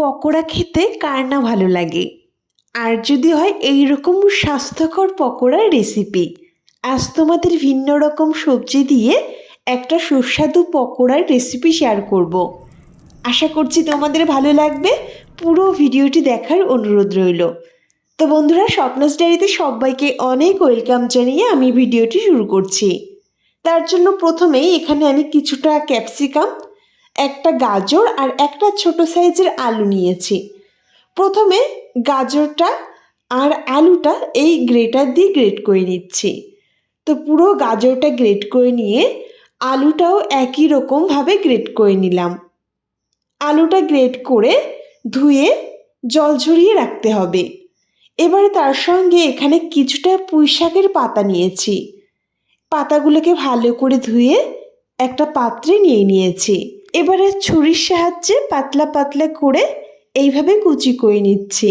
পকোড়া খেতে কার না ভালো লাগে? আর যদি হয় এই রকম স্বাস্থ্যকর পকোড়ার রেসিপি আজ তোমাদের ভিন্ন রকম সবজি দিয়ে একটা সুস্বাদু পকোড়ার রেসিপি শেয়ার করব। আশা করছি তোমাদের ভালো লাগবে। পুরো ভিডিওটি দেখার অনুরোধ রইল। তো বন্ধুরা স্বপ্নস ডায়েরিতে সবাইকে অনেক ওয়েলকাম জানিয়ে আমি ভিডিওটি শুরু করছি। তার জন্য প্রথমেই এখানে আমি কিছুটা ক্যাপসিকাম একটা গাজর আর একটা ছোট সাইজের আলু নিয়েছি। প্রথমে গাজরটা আর আলুটা এই গ্রেটার দিয়ে গ্রেট করে নিচ্ছি। তো পুরো গাজরটা গ্রেট করে নিয়ে আলুটাও একই রকমভাবে গ্রেট করে নিলাম। আলুটা গ্রেট করে ধুয়ে জল ঝরিয়ে রাখতে হবে। এবার তার সঙ্গে এখানে কিছুটা পুঁই শাকের পাতা নিয়েছি। পাতাগুলোকে ভালো করে ধুয়ে একটা পাত্রে নিয়ে নিয়েছি। এবারে ছুরির সাহায্যে পাতলা পাতলা করে এইভাবে কুচি করে নিচ্ছি।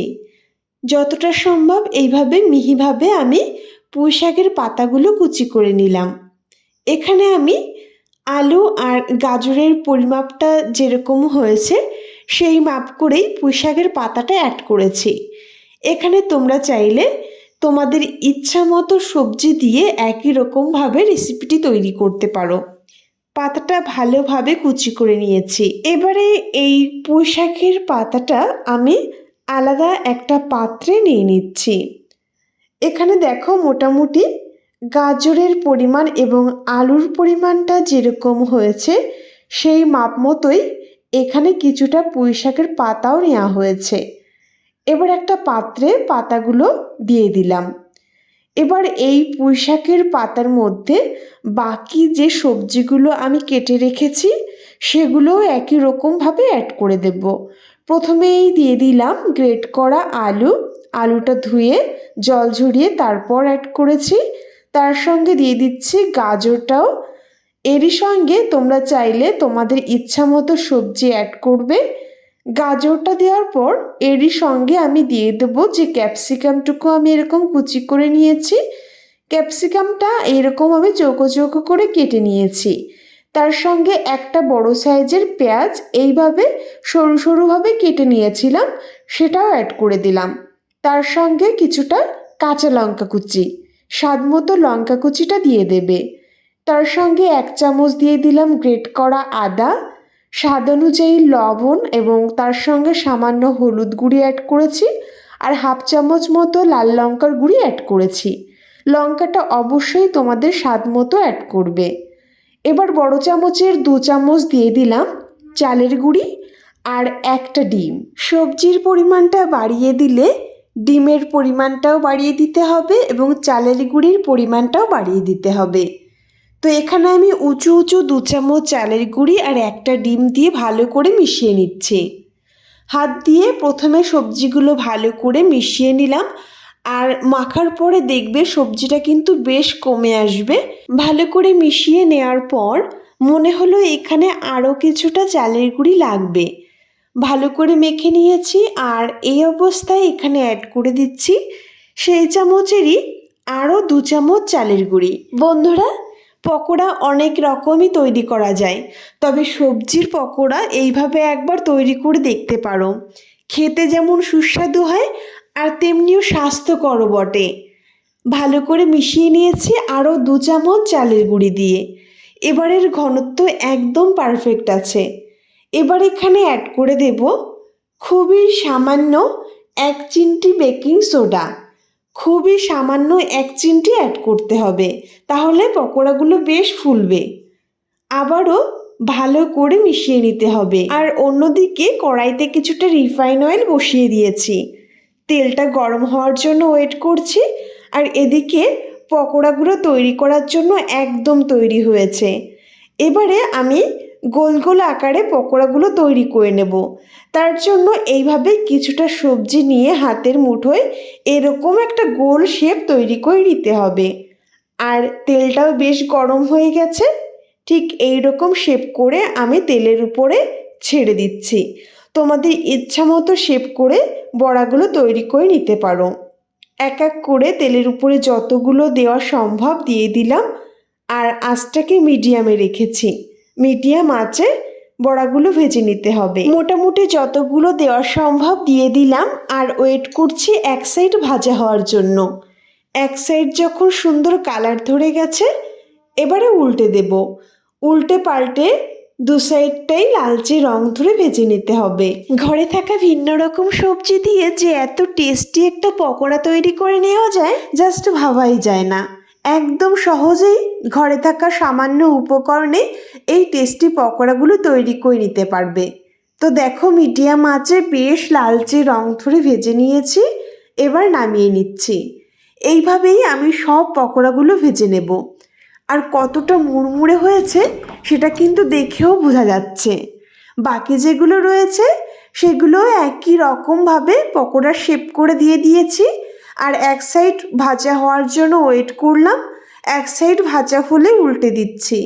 যতটা সম্ভব এইভাবে মিহিভাবে আমি পুঁই শাকের পাতাগুলো কুচি করে নিলাম। এখানে আমি আলু আর গাজরের পরিমাপটা যেরকম হয়েছে, সেই মাপ করেই পুঁই শাকের পাতাটা অ্যাড করেছি। এখানে তোমরা চাইলে তোমাদের ইচ্ছা মতো সবজি দিয়ে একই রকমভাবে রেসিপিটি তৈরি করতে পারো। পাতাটা ভালোভাবে কুচি করে নিয়েছি। এবারে এই পুঁই শাকের পাতাটা আমি আলাদা একটা পাত্রে নিয়ে নিচ্ছি। এখানে দেখো মোটামুটি গাজরের পরিমাণ এবং আলুর পরিমাণটা যেরকম হয়েছে, সেই মাপ মতোই এখানে কিছুটা পুঁই শাকের পাতাও নেওয়া হয়েছে। এবার একটা পাত্রে পাতাগুলো দিয়ে দিলাম। এবার এই পুঁই শাকের পাতার মধ্যে বাকি যে সবজিগুলো আমি কেটে রেখেছি, সেগুলোও একই রকমভাবে অ্যাড করে দেব। প্রথমেই দিয়ে দিলাম গ্রেট করা আলু। আলুটা ধুয়ে, জল ঝরিয়ে তারপর অ্যাড করেছি। তার সঙ্গে দিয়ে দিচ্ছি গাজরটাও। এরই সঙ্গে তোমরা চাইলে তোমাদের ইচ্ছা মতো সবজি অ্যাড করবে। গাজরটা দেওয়ার পর এরই সঙ্গে আমি দিয়ে দেবো যে ক্যাপসিকামটুকু আমি এরকম কুচি করে নিয়েছি। ক্যাপসিকামটা এরকম আমি চৌকো চৌকো করে কেটে নিয়েছি। তার সঙ্গে একটা বড় সাইজের পেঁয়াজ এইভাবে সরু সরুভাবে কেটে নিয়েছিলাম, সেটাও অ্যাড করে দিলাম। তার সঙ্গে কিছুটা কাঁচা লঙ্কা কুচি, স্বাদ মতো লঙ্কা কুচিটা দিয়ে দেবে। তার সঙ্গে এক চামচ দিয়ে দিলাম গ্রেট করা আদা স্বাদ অনুযায়ী লবণ এবং তার সঙ্গে সামান্য হলুদ গুঁড়ি অ্যাড করেছি আর হাফ চামচ মতো লাল লঙ্কার গুঁড়ি অ্যাড করেছি। লঙ্কাটা অবশ্যই তোমাদের স্বাদ মতো অ্যাড করবে। এবার বড় চামচের দু চামচ দিয়ে দিলাম চালের গুঁড়ি আর একটা ডিম। সবজির পরিমাণটা বাড়িয়ে দিলে ডিমের পরিমাণটাও বাড়িয়ে দিতে হবে এবং চালের গুঁড়ির পরিমাণটাও বাড়িয়ে দিতে হবে। তো এখানে আমি উঁচু উঁচু দু চামচ চালের গুঁড়ি আর একটা ডিম দিয়ে ভালো করে মিশিয়ে নিচ্ছি। হাত দিয়ে প্রথমে সবজিগুলো ভালো করে মিশিয়ে নিলাম আর মাখার পরে দেখবে সবজিটা কিন্তু বেশ কমে আসবে। ভালো করে মিশিয়ে নেওয়ার পর মনে হলো এখানে আরও কিছুটা চালের গুঁড়ি লাগবে। ভালো করে মেখে নিয়েছি আর এই অবস্থায় এখানে অ্যাড করে দিচ্ছি সেই চামচেরই আরও দু চামচ চালের গুঁড়ি। বন্ধুরা পকোড়া অনেক রকমই তৈরি করা যায়। তবে সবজির পকোড়া এইভাবে একবার তৈরি করে দেখতে পারো। খেতে যেমন সুস্বাদু হয় আর তেমনিও স্বাস্থ্যকর বটে। ভালো করে মিশিয়ে নিয়েছি আরও দু চামচ চালের গুঁড়ি দিয়ে। এবারের ঘনত্ব একদম পারফেক্ট আছে। এবার এখানে অ্যাড করে দেব খুবই সামান্য এক চিমটি বেকিং সোডা খুবই সামান্য এক চিমটি অ্যাড করতে হবে, তাহলে পকোড়াগুলো বেশ ফুলবে। আবারও ভালো করে মিশিয়ে নিতে হবে। আর অন্যদিকে কড়াইতে কিছুটা রিফাইন অয়েল বসিয়ে দিয়েছি। তেলটা গরম হওয়ার জন্য ওয়েট করছি, আর এদিকে পকোড়াগুলো তৈরি করার জন্য একদম তৈরি হয়েছে। এবারে আমি গোল গোল আকারে পকোড়াগুলো তৈরি করে নেব। তার জন্য এইভাবে কিছুটা সবজি নিয়ে হাতের মুঠোয় এরকম একটা গোল শেপ তৈরি করে নিতে হবে। আর তেলটাও বেশ গরম হয়ে গেছে। ঠিক এই রকম শেপ করে আমি তেলের উপরে ছেড়ে দিচ্ছি। তোমাদের ইচ্ছা মতো শেপ করে বড়াগুলো তৈরি করে নিতে পারো। এক এক করে তেলের উপরে যতগুলো দেওয়া সম্ভব দিয়ে দিলাম। আর আঁচটাকে মিডিয়ামে রেখেছি। মিডিয়াম আঁচে বড়াগুলো ভেজে নিতে হবে। মোটামুটি যতগুলো দেওয়া সম্ভব দিয়ে দিলাম আর ওয়েট করছি এক সাইড ভাজা হওয়ার জন্য। এক সাইড যখন সুন্দর কালার ধরে গেছে, এবারে উল্টে দেব। উল্টে পাল্টে দু সাইডটাই লালচে রং ধরে ভেজে নিতে হবে। ঘরে থাকা ভিন্ন রকম সবজি দিয়ে যে এত টেস্টি একটা পকোড়া তৈরি করে নেওয়া যায় জাস্ট ভাবাই যায় না। একদম সহজেই ঘরে থাকা সামান্য উপকরণে এই টেস্টি পকোড়াগুলো তৈরি করে নিতে পারবে। তো দেখো মিডিয়াম আঁচে বেশ লালচে রং ধরে ভেজে নিয়েছি, এবার নামিয়ে নিচ্ছি। এইভাবেই আমি সব পকোড়াগুলো ভেজে নেব। আর কতটা মুড়মুড়ে হয়েছে সেটা কিন্তু দেখেও বোঝা যাচ্ছে। বাকি যেগুলো রয়েছে সেগুলো একই রকমভাবে পকোড়া শেপ করে দিয়ে দিয়েছি। আর এক সাইড ভাজা হওয়ার জন্য ওয়েট করলাম, এক সাইড ভাজা হলে উল্টে দিচ্ছি।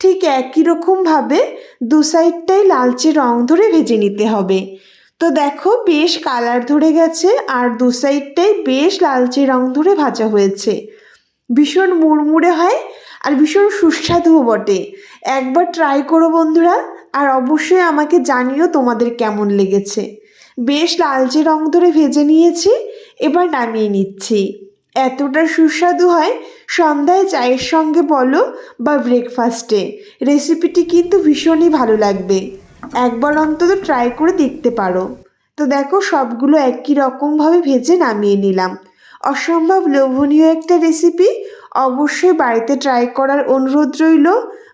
ঠিক একই রকমভাবে দু সাইডটাই লালচে রং ধরে ভেজে নিতে হবে। তো দেখো বেশ কালার ধরে গেছে আর দু সাইডটাই বেশ লালচে রং ধরে ভাজা হয়েছে। ভীষণ মুড়মুড়ে হয় আর ভীষণ সুস্বাদুও বটে। একবার ট্রাই করো বন্ধুরা আর অবশ্যই আমাকে জানিও তোমাদের কেমন লেগেছে। বেশ লালচে রং ধরে ভেজে নিয়েছি এবার নামিয়ে নিচ্ছি। এতটা সুস্বাদু হয়? সন্ধ্যায় চায়ের সঙ্গে বলো বা ব্রেকফাস্টে রেসিপিটি কিন্তু ভীষণই ভালো লাগবে। একবার অন্তত ট্রাই করে দেখতে পারো। তো দেখো, সবগুলো একই রকমভাবে ভেজে নামিয়ে নিলাম। অসম্ভব লোভনীয় একটা রেসিপি অবশ্যই বাড়িতে ট্রাই করার অনুরোধ রইল।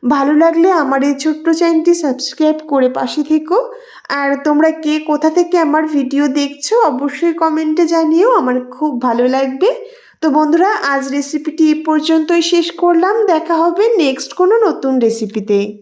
ভালো লাগলে আমার এই ছোট্ট চ্যানেলটি সাবস্ক্রাইব করে পাশে থেকো। আর তোমরা কে কোথা থেকে আমার ভিডিও দেখছ, অবশ্যই কমেন্টে জানিও, আমার খুব ভালো লাগবে। তো বন্ধুরা, আজ রেসিপিটি এ পর্যন্তই শেষ করলাম। দেখা হবে নেক্সট কোনো নতুন রেসিপিতে